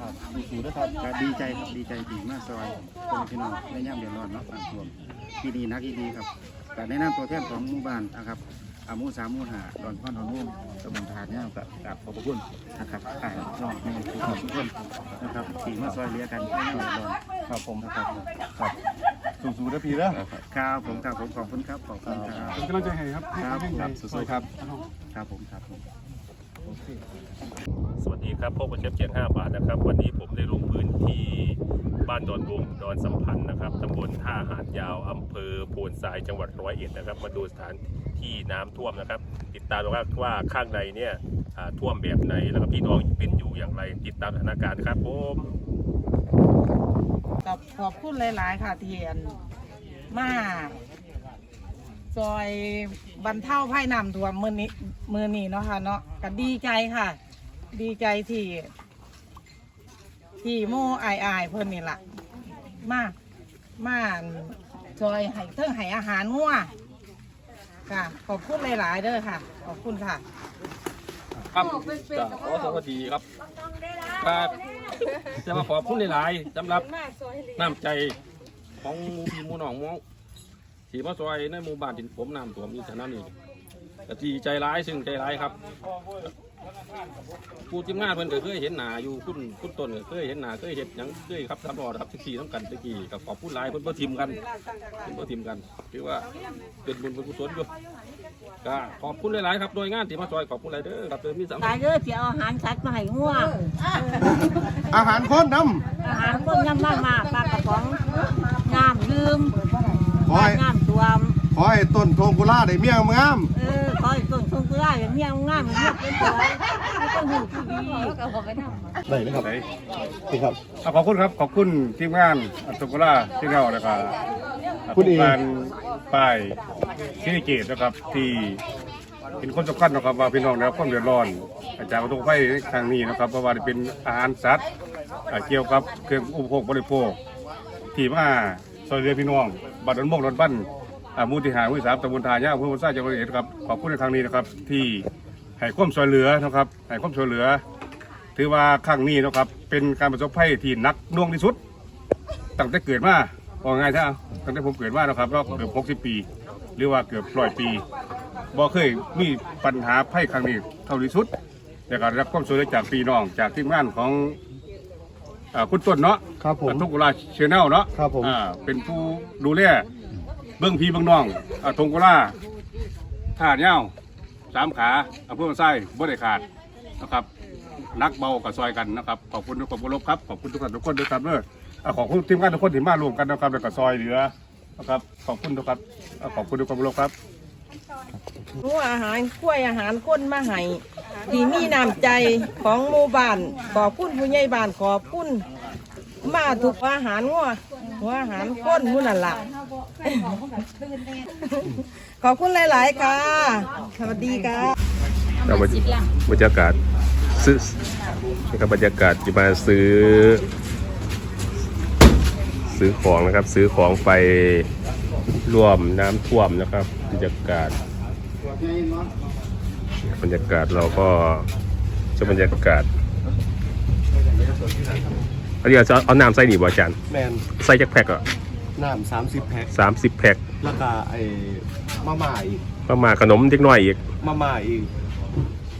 ครับสู้ๆนะครับก็ดีใจครับดีใจดีมากซอยคนพี่น้องในย่ามเดือดร้อนเนาะน้ำท่วมปีนี้นักอีดีครับแต่ในนามตัวแทนของหมู่บ้านนะครับอาหมู่สามหมู่ห้าดอนพ่อนดอนนุ่มตำบลทานเนี่ยกับกับขอบพระคุณนะครับข่ายน้องในทุกคนทุกคนนะครับที่มาซอยเหลือกันในย่ามเดือดร้อนครับผมนะครับครับสู้ๆนะพี่นะครับผมครับผมขอบคุณครับขอบคุณครับเป็นกำลังใจให้ครับครับให้ครับให้สู้ๆครับครับผมครับผม สวัสดีครับพบกับเชฟเจียง5บาทนะครับ วันนี้ผมได้ลงพื้นที่บ้านดอนวงดอนสัมพันธ์นะครับตำบลท่าหาดยาวอำเภอโพนทรายจังหวัดร้อยเอ็ดนะครับ มาดูสถานที่น้ำท่วมนะครับ ติดตามดูครับว่าข้างในเนี่ยท่วมแบบไหนแล้วก็พี่น้องเป็นอยู่อย่างไร ติดตามสถานการณ์ครับผมกับขอบคุณหลาย ๆ ค่ะเที่อันมา ซอยบรรเทาภัยน้ำท่วมมือนี้มือนี้เนาะค่ะเนาะก็ดีใจค่ะ ดีใจที่ ที่โม่อายอายเพิ่นนี่ล่ะ มามาซอยให้เทิงให้อาหารงัวค่ะ ขอบคุณหลาย ๆเด้อค่ะ ขอบคุณค่ะ ครับก็ขอสวัสดีครับครับจะมาขอบคุณหลาย ๆสำหรับน้ำใจของหมูพี่หมูน้องหมู สีมาซอยในหมู่บ้านที่ผมน้ำท่วมอยู่แถวนั้นนี่ก็ดีใจร้ายซึ่งใจร้ายครับผู้ทีมงานเพิ่นก็เคยเห็นหน้าอยู่คุณคุณต้นก็เคยเห็นหน้าเคยเห็นหยังเคยครับตลอดครับที่สี่น้ำกันตะกี้กับขอบคุณหลายเพิ่นบ่ทิมกันเพิ่นบ่ทิมกันคือว่าเป็นบุญเป็นกุศลอยู่ก็ขอบคุณหลายๆครับโดยงานที่มาซอยขอบคุณหลายเด้อครับเติมมีสามตายเด้อสิเอาอาหารสัตว์มาให้งัวอาหารคนน้อาหารคนย่ำมากมาปลากระป๋องน้ำลืมขอให้น้ำ ตวมขอให้ต้นโทงกุล่าได้เมียงามเออคอยส่งส่งกุหลาบอย่างเงี้ยงามเงียบเป็นสวยไม่ต้องหูที่ดีได้เลยครับนี่ครับ อะขอบคุณครับขอบคุณทีมงานอัตตุกราที่เราแล้วก็คุณการป้ายที่นิเกตนะครับที่เป็นคนสำคัญนะครับว่าพี่น้องแล้วความเดือดร้อน อาจารย์ประตูไฟทางนี้นะครับเพราะว่าเป็นอาหารสัตว์อ่าเกี่ยวกับเครื่องอุปโภคบริโภค ที่มาซอยเรือพี่น้องบัตรดอนโมกดอนบ้าน อ่าหมูที่หาหมูที่สามตำบลทายาอำเภอพนทรายจังหวัดร้อยเอ็ดครับขอบคุณในครั้งนี้นะครับ ที่ให้ความช่วยเหลือนะครับให้ความช่วยเหลือ ถือว่าครั้งนี้นะครับ เป็นการประสบภัยที่หนักหน่วงที่สุดตั้งแต่เกิดมาบอกง่ายถ้าตั้งแต่ผมเกิดมานะครับก็เกือบ60 ปี หรือว่าเกือบร้อยปีบ่เคยมีปัญหาภัยครั้งนี้เท่าที่สุดแต่ก็ได้รับความช่วยเหลือจากพี่น้องจากทีมงานของอ่าคุณต้นเนาะครับผมทุกราชแนลเนาะครับผมอ่าเป็นผู้ดูแล เบื้องพี่เบื้องน้องอ่าทงกุลาท่าเน่าสามขาอำเภอไส้บ่ได้ขาดนะครับนักเบากับซอยกันนะครับขอบคุณทุกคนครพครับขอบคุณทุกท่านทุกคนด้วยครับเด้ออ่าขอบคุณทีมงานทุกคนที่มารวมกันนะครับแล้วก็ซอยเหลือนะครับขอบคุณทุกครับอ่าขอบคุณทุกคนครพครับหัวอาหารกล้วยอาหารคนมาให้ที่มีน้ำใจของหมู่บ้านขอบคุณผู้ใหญ่บ้านขอบคุณมาถูกอาหารงัวหัวอาหารคนหมู่นั่นละ ขอบคุณหลาย ๆ ค่ะ สวัสดีค่ะเราบรรบรรยากาศซื้อนะครับบรรยากาศจะมาซื้อ ซื้อของนะครับ ซื้อของไปร่วมน้ำท่วมนะครับ บรรยากาศ บรรยากาศเราก็จะบรรยากาศอันนี้จะเอาน้ำใส่หนีบ่อาจารย์แมนใส่จักแพ็กอะ น้ำสามสิบแพ็คสามสิบแพ็กแล้วก็ไอ้มาม่าอีกก็มาขนมเล็กน้อยอีก มาม่าอีก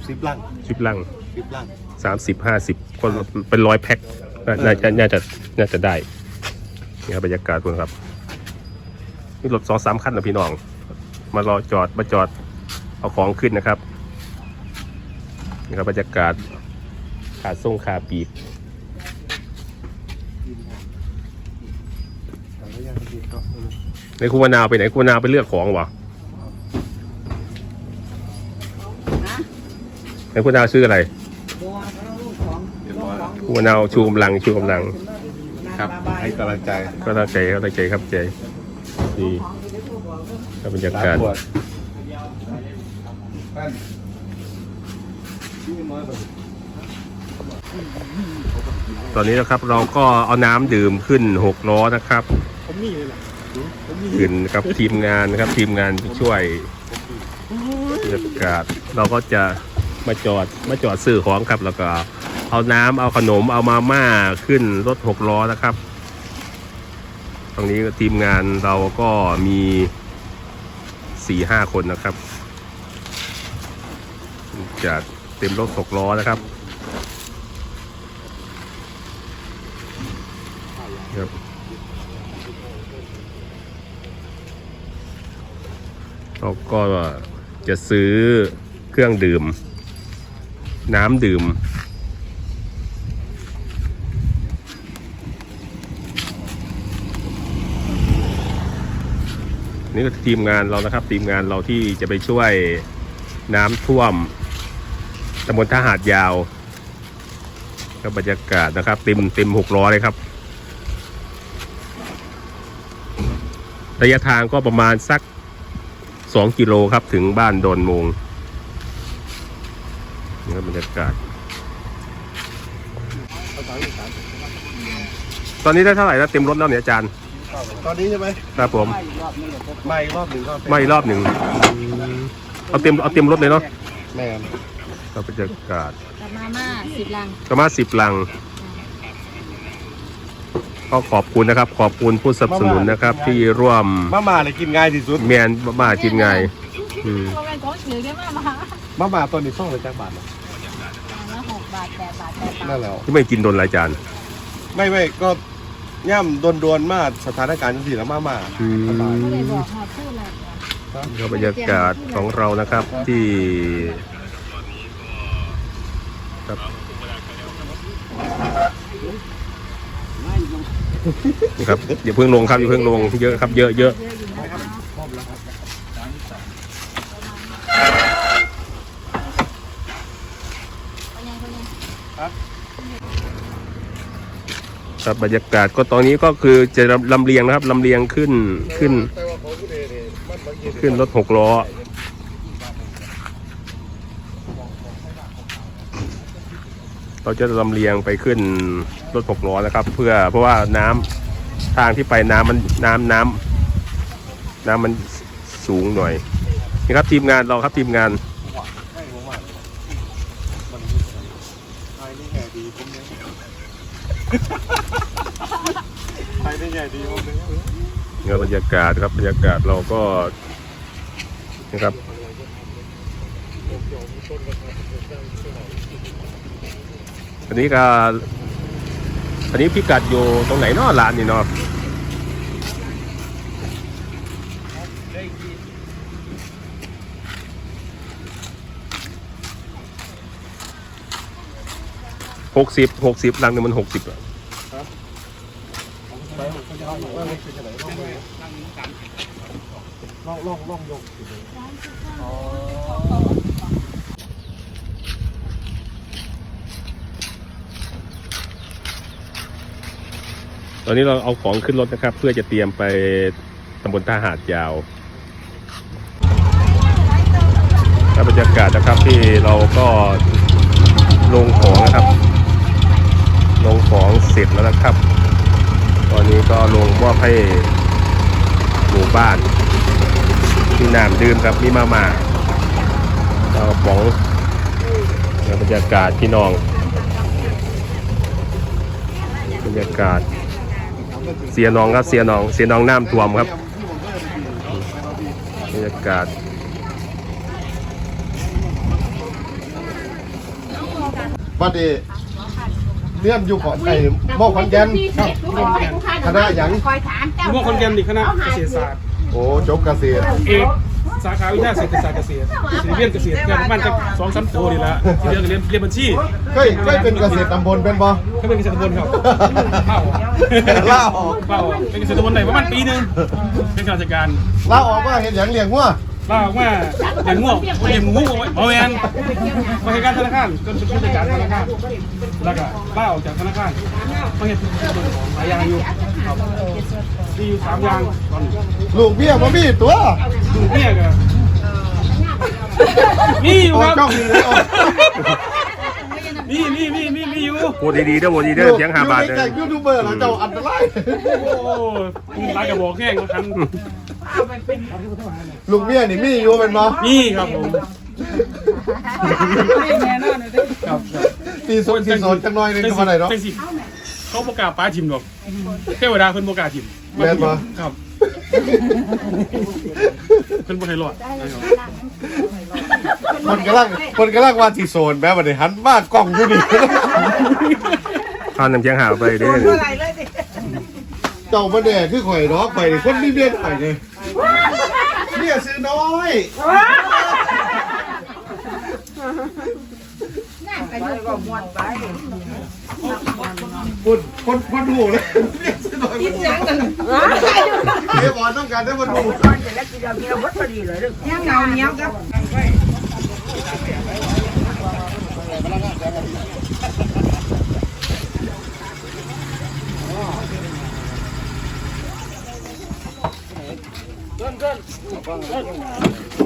สิบลังสิบลัง สิบลังสามสิบห้าสิบคนเป็นร้อยแพ็คน่าจะน่าจะน่าจะได้นี่ครับบรรยากาศคุณครับนี่รถสองสามคันนะพี่น้อง มารอจอดมาจอดเอาของขึ้นนะครับนี่ครับบรรยากาศขาส่งขาปีก ในคุณวานาวไปไหนคุณวานาวไปเลือกของวะในคุณวานาวซื้ออะไรคุณวานาวชูกำลังชูกำลังครับ ให้กำลังใจก็ตั้งใจก็ตั้งใจครับใจดีครับบรรยากาศตอนนี้นะครับเราก็เอาน้ำดื่มขึ้นหกล้อนะครับ ขึ้นกับทีมงานนะครับทีมงานที่ช่วยบรรยากาศเราก็จะมาจอดมาจอดซื้อของครับ แล้วก็เอาน้ำเอาขนมเอามาม่าขึ้นรถหกล้อนะครับตรงนี้ทีมงานเราก็มีสี่ห้าคนนะครับจะเต็มรถหกล้อนะครับ เราก็จะซื้อเครื่องดื่ม น้ำดื่ม นี่ก็ทีมงานเรานะครับ ทีมงานเราที่จะไปช่วยน้ำท่วมตำบลท่าหาดยาวก็บรรยากาศนะครับเต็มเต็มหกล้อเลยครับ ระยะทางก็ประมาณสัก สองกิโลครับถึงบ้านโดนมงนี่ครับบรรยากาศ ตอนนี้ได้เท่าไหร่แล้วเต็มรถแล้วเนี่ยอาจารย์ตอนนี้ใช่ไหมครับผมไม่อีกรอบหนึ่งก็เป็นไม่รอบหนึ่งเอาเต็มเอาเต็มรถเลยเนาะแม่นเราบรรยากาศกับมาม่าสิบลังประมาณสิบลัง ก็ขอบคุณนะครับ ขอบคุณผู้สนับสนุนนะครับ ที่ร่วมมาม่าเลยกินง่ายที่สุดเมียนมากินไงอืมเพราะเป็นของถือได้มากมามาม่าตัวนี้ส่งเลยจากบาทเหรอละหกบาทแปดบาทแปดบานั่ทนแหล้วที่ไม่กินโดนหลายจานไม่ไม่ก็ย่ำโดนโดนๆมากสถานการณ์จังสี่แล้วมาม่าอืมสบายก็เลยบอกหอดพูดละก็บรรยากาศของเรานะครับที่ครับนี่ ครับอย่าเพิ่งลงครับอย่าเพิ่งลงเยอะครับ เยอะเยอะครับบรรยากาศก็ตอนนี้ก็คือจะลำเลียงนะครับลำเลียงขึ้นขึ้น ขึ้นรถหกล้อเราจะลำเลียงไปขึ้น รถหกล้อนะครับ เพื่อเพราะว่าน้ำทางที่ไปน้ำมันน้ำน้ำน้ำมันสูงหน่อยนี่ครับทีมงานเราครับทีมงานไปได้ใหญ่ดีผมเลยเนี่ยบรรยากาศครับบรรยากาศเราก็นะครับอันนี้ก็ ตอนนี้พิกัดอยู่ตรงไหนเนาะร้านนี่เนาะหกสิบหกสิบรังหนึ่งมันหกสิบอะลองลองลองยกตอ อนนี้เราเอาของขึ้นรถนะครับ เพื่อจะเตรียมไปตำบลท่าหาดยาวและบรรยากาศนะครับที่เราก็ลงของนะครับ ลงของเสร็จแล้วนะครับ ตอนนี้ก็ลงมอบให้หมู่บ้านมีน้ำดื่มครับมีมาม่าแล้วก็ป๋องบรรยากาศพี่น้องบรรยากาศ สียน้องครับเสียน้อง เสียน้องน้ำท่วมครับบรรยากาศบัดนี้เรียนอยู่ขอนไอ้มอขอนแก่นคณะหยังผมว่าคนเรียนดีคณะเกษตรศาสตร์โอ้จบเกษตรเอก สาขาวิทยาเศรษฐศาสตร์เกษตรสิเรียนเกษตรเรียนประมาณจะสองสามตัวนี่ละที่เรียนก็เรียนเรียนบัญชีเคยเคยเป็นเกษตรตำบลเป็นบ่เขาเป็นเกษตรตำบลครับเล่าเล่าเล่าเป็นเกษตรตำบลไหนประมาณปีหนึงเป็นข้าราชการลาออกว่าเห็นหยังเลี้ยงวัวเล่าว่าเรียนง่วงเรียนงูเอาแอนมาให้การธนาคารจนเป็นผู้จัดการธนาคารแล้วก็ล่าออกจากธนาคารมาเห็นหลายอย่างอยู่ ครับมีอยู่สามอย่างตอนนี้ลูกเบี้ยบ่มีตัวดูเนี่ยก็มีอยู่ออคกรับช่องนี้เลยออกมีมีมีมีมีอยู่พูดดีๆเด้อพูดดีๆเด้อเสียงหาบาทอเลยใกล้ๆยูทูบเบอร์แล้วเจ้าอันตรายโอ้ยร้านกระบอกแห้งคันลูกเบี้ยนี่มีอยู่เป็นบ่นี่ครับผมครับเตีโซนตีโซนจังน้อยหนึงก็มาได้เนาะ จังสิ เขาประกล้าศป้าทิมหรอกเทวดาเพิ่นประกล้าศทิมแม่นบ่ ครับเพิ่นบ่ให้รอดคนกำลังคนกำลังว่าตีโซนแม้บัดนี้หันมากล้องอยู่นี่ข้าวน้ำเชียงหาวไปเด้ออะไรเลยดิเจ้ามาแน่คือข่อยเนาะข่อยนี่คนมีเมียข่อยเลยเนี่ยซื้อน้อยคน คนคนดูเลยเนี่ยซื้อน้อยกินหยังกันเดี๋ยวบอลต้องการได้มาดูยังเงาเหนียวครับ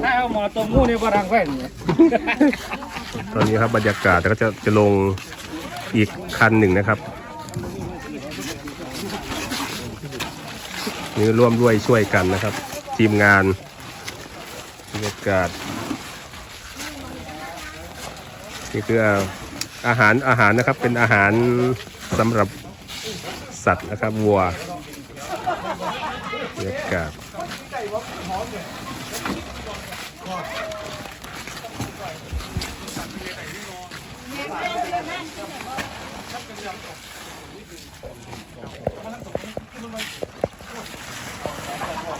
ถ้าเอาหมอตัวมูนี่บ่รังไว้นี่ตอนนี้ครับบรรยากาศก็จะจะลงอีกคันหนึ่งนะครับ นี่ร่วมด้วยช่วยกันนะครับ ทีมงานบรรยากาศนี่คืออาหารอาหารนะครับเป็นอาหารสำหรับสัตว์นะครับวัวบรรยากาศ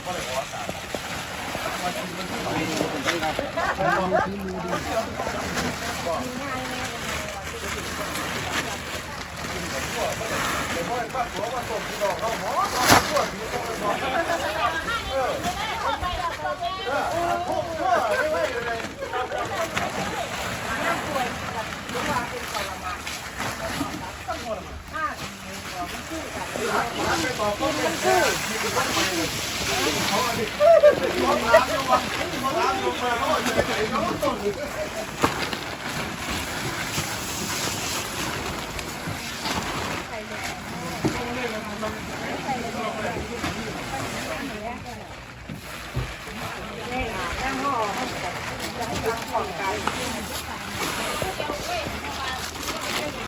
มันคือ เ